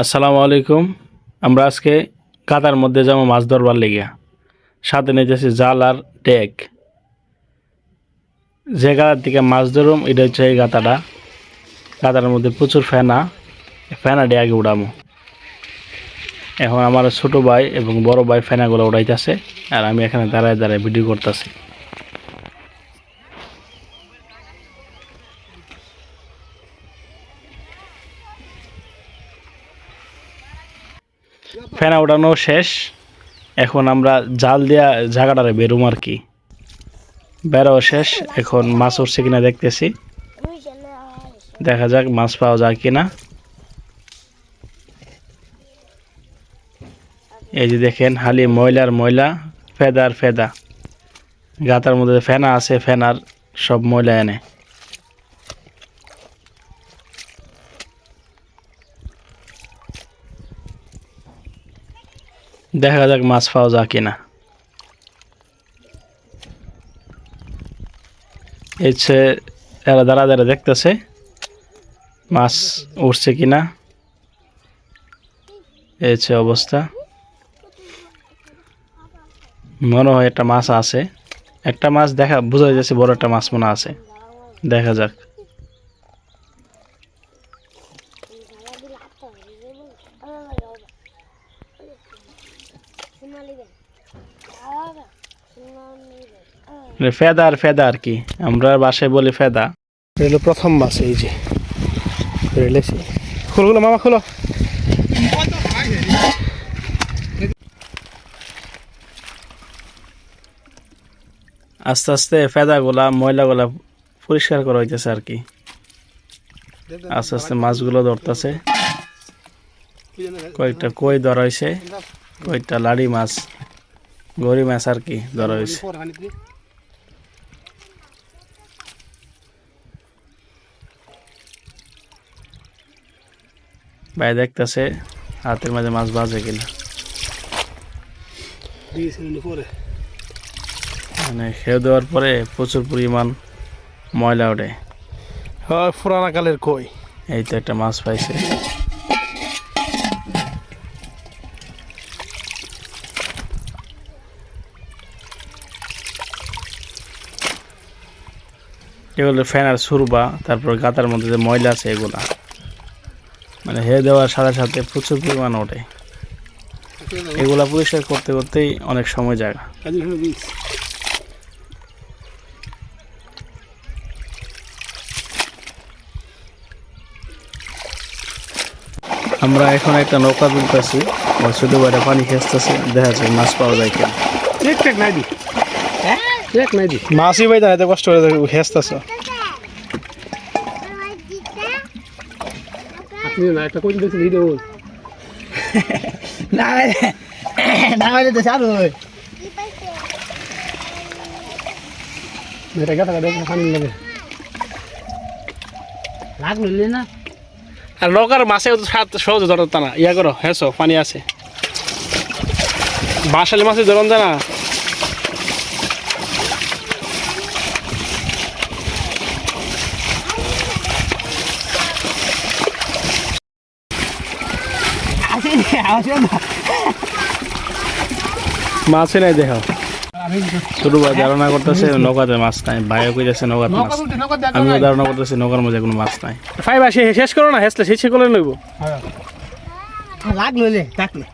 আসসালামু আলাইকুম। আমরা আজকে কাতার মধ্যে যাব মাছ ধরবার লেগে সাথে নিয়ে জাল আর টেক যে গাতার থেকে মাছ ধরুম, এটা হচ্ছে এই গাতাটা গাতার মধ্যে প্রচুর ফেনা। ফেনা আগে উড়ামো। এখন আমার ছোট ভাই এবং বড় ভাই ফেনাগুলো উড়াইতেছে, আর আমি এখানে দাঁড়ায় দাঁড়ায় ভিডিও করতেছি। ফেনা উঠানো শেষ। এখন আমরা জাল দিয়া জায়গাটারে বেরুম আর কি। বেরো শেষ, এখন মাছ উঠছে কিনা দেখতেছি। দেখা যাক মাছ পাওয়া যায় কিনা। এই যে দেখেন, হালি ময়লার ময়লা, ফেদার ফেদা। গাতার মধ্যে ফেনা আছে, ফেনার সব ময়লা এনে। দেখা যাক মাছ পাওয়া যায় কিনা। হচ্ছে এরা দাঁড়া দাঁড়া দেখতেছে, মাছ উঠছে কিনা। এই অবস্থা। মনে হয় একটা মাছ আছে। একটা মাছ দেখা, বোঝা যাচ্ছে বড় একটা মাছ মনে আছে। দেখা যাক। ফেদা আর ফেদা আর কি? আমরা বাসায় বলি ফেদা। এটা প্রথম মাছ এই যে। রেলেছি খুলো খুলো মামা খুলো। আস্তে আস্তে ফেদাগুলা ময়লাগুলা পরিষ্কার করা হইতেছে আর কি। আস্তে আস্তে মাছগুলো ধরতেছে। কয়েকটা কই ধরা হয়েছে কয়েকটা লাড়ি মাছ গড়ি মাছ আর কি ধরা হয়েছে ভাই দেখতেছে হাতের মাঝে মাছ বাজে কিনা। মানে খেয়ে দেওয়ার পরে প্রচুর পরিমাণ ময়লা ওঠে। হয় পুরানা কালের কই এই তো একটা মাছ পাইছে। এগুলো ফ্যানার সুরবা তারপর গাতার মধ্যে যে ময়লা আছে এগুলা। মানে হে দেওয়ার সাথে সাথে প্রচুর পরিমাণ ওঠে। এগুলা পরিষ্কার করতে করতেই অনেক সময় যায়। আমরা এখন একটা নৌকা তুলতেছি ছোট ভাইটা পানি খেসতেছে দেখা যাচ্ছে মাছ পাওয়া যায় কিনা। দি মাছই ভাই তাহলে কষ্ট করে হেসতেছ না একটা ভিডিও নামাইলে তো হয় গাটা গাটা পানি লাগে। লাগ নিলে না। আর নৌকার মাছে তো সাত সহজে ধরত না। ইয়া করো হেসো পানি আছে। বাঁশালি মাছে ধরন যায় মাছই নাই দেখো ছোট ভাই ধারণা করতেছে নৌকাতে মাছ নাই ভাইও কইতেছে নৌকাতে মাছ আমিও ধারণা করতেছি নৌকার মধ্যে কোনো মাছ নাই। ফাইভ আসে শেষ করো না হেসলে শেষ করে লইব। লাগ নিলে ডাকলে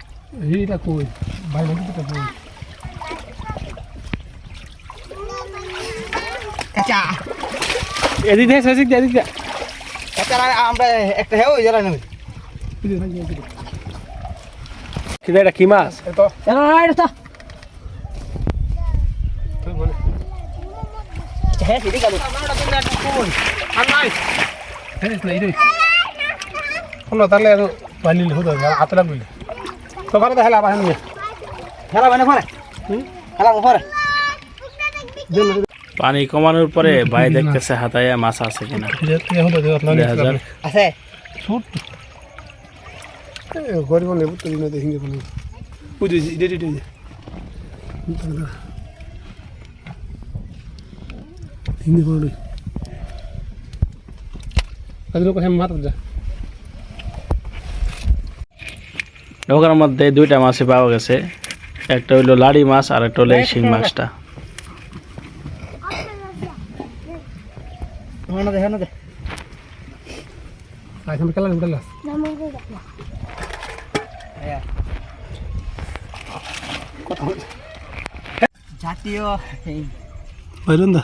এইটা কই? ভাই কই? কাঁচা এদিক এদিক এদিক আমরা একটা হেও জ্বালা নেবে। কিন্তু এটা কি মাছ? চলো এটা তো। হ্যাঁ সেদিকে গেল শোনো তাহলে আর বানিলে হতো হাতে লাগবে। তো ভালো তো হেলা বাহিনী। খেলা পরে খেলা পরে পানি কমানোর পরে ভাই দেখতেছে হাতায় মাছ আছে কিনা। আছে। গরিব নেব তো দিনে দেখি বলে বুঝেছি এটা এটা হিন্দি বলে। কাজে লোক হ্যাঁ যা। নৌকার মধ্যে দুইটা মাছই পাওয়া গেছে। একটা হইল লাড়ি মাছ আর একটা হলো এই শিং মাছটা। হেনো দে হেনো খেলা নিমটা লাস বাইরন দা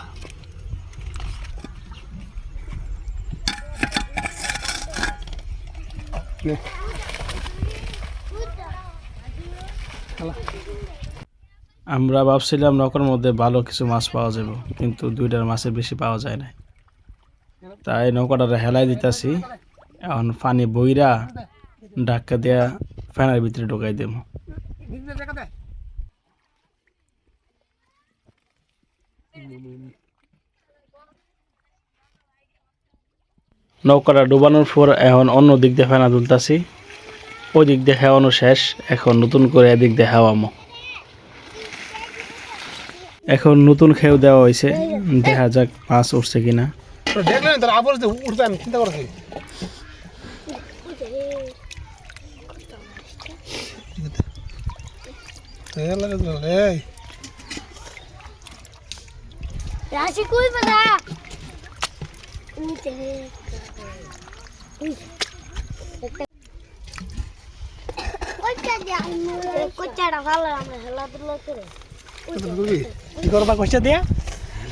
আমরা ভাবছিলাম নৌকার মধ্যে ভালো কিছু মাছ পাওয়া যাবে, কিন্তু দুইটার মাছের বেশি পাওয়া যায় না তাই নৌকাটা হেলাই দিতাছি। এখন পানি বইরা ডাক্কা দিয়া ফ্যানের ভিতরে ঢোকাই দেবো। নৌকাটা ডুবানোর পর এখন অন্য দিক দিয়ে ফেনা তুলতাছি। ওই দিক দিয়ে হেওয়ানো শেষ, এখন নতুন করে এদিক দিয়ে হেওয়ামো। এখন নতুন খেয়েও দেওয়া হয়েছে, দেখা যাক মাছ উঠছে কিনা। দেখলেন তোর আবার উঠতে আমি চিন্তা করছি। এই লাগে তো এই রাশি কই বাদা নিচে কোচা দিয়া ভালো আমরা খেলাধুলা করে কি করবা কইছে দিয়া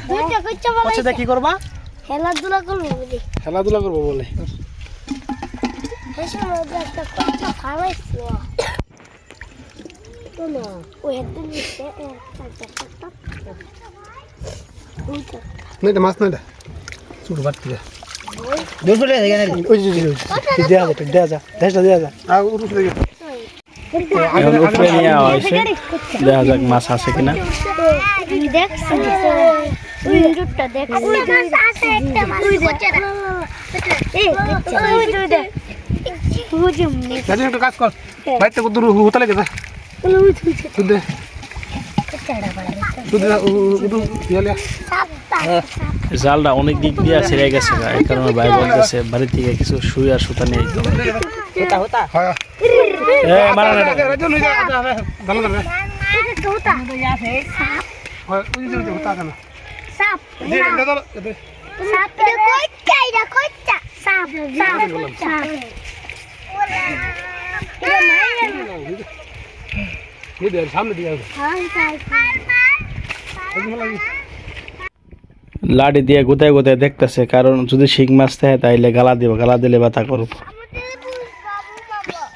কোচা কোচা ভালো দিয়া কি করবা খেলাধুলা করব বুঝি খেলাধুলা করব বলে একটা কোচা ফালাইছিল তো না ওই হাতে নিচে নাই মাছ নাই ছোট বাট দিয়ে দূর করে দে গেলে ওই যে দেয়া যা দেয়া যা দেশটা দেয়া যা। আ উঠে দেখে এখন উপরে নিয়ে হয়েছে। দেখা যাক মাছ আছে কিনা। নি। কাজ কর। বাইতে দূর হতে জালটা অনেক দিক দিয়ে ছেড়ে গেছে। এই কারণে ভাই বলতেছে বাড়ি থেকে কিছু সুই আর সুতা নিয়ে যেতে হবে। হতা হতা এ, মারা না এটা। রাজু লই যা ভালো করে কোটা ওই যে হতা কেন সাপ সামনে দিয়ে লাড়ি দিয়ে গোতায় গোতায় দেখতেছে কারণ যদি শিং মাছ থাকে তাইলে গালা দিব গালা দিলে ব্যথা করব।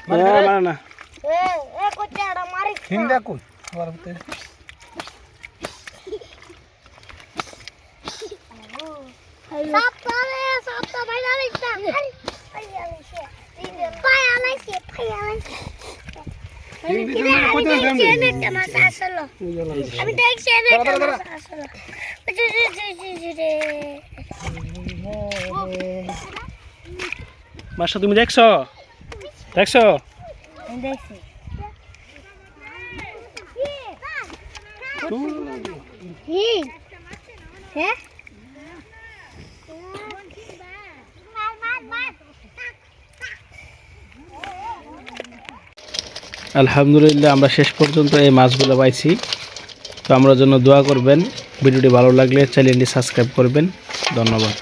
মারা না এ কোচাটা মারি হিন্দা কই আবার হতে সাপ পালে সাপ তো বাইরে আইছে পাইয়া আইছে পাইয়া আইছে পাইয়া আইছে একটা মাছ আসলো আমি দেখছি মাছ তুমি দেখছ? দেখছ? দেখছি। হ্যাঁ আলহামদুলিল্লাহ, আমরা শেষ পর্যন্ত এই মাছগুলো পাইছি। তো আমরা জন্য দোয়া করবেন, ভিডিওটি ভালো লাগলে চ্যানেলটি সাবস্ক্রাইব করবেন। ধন্যবাদ।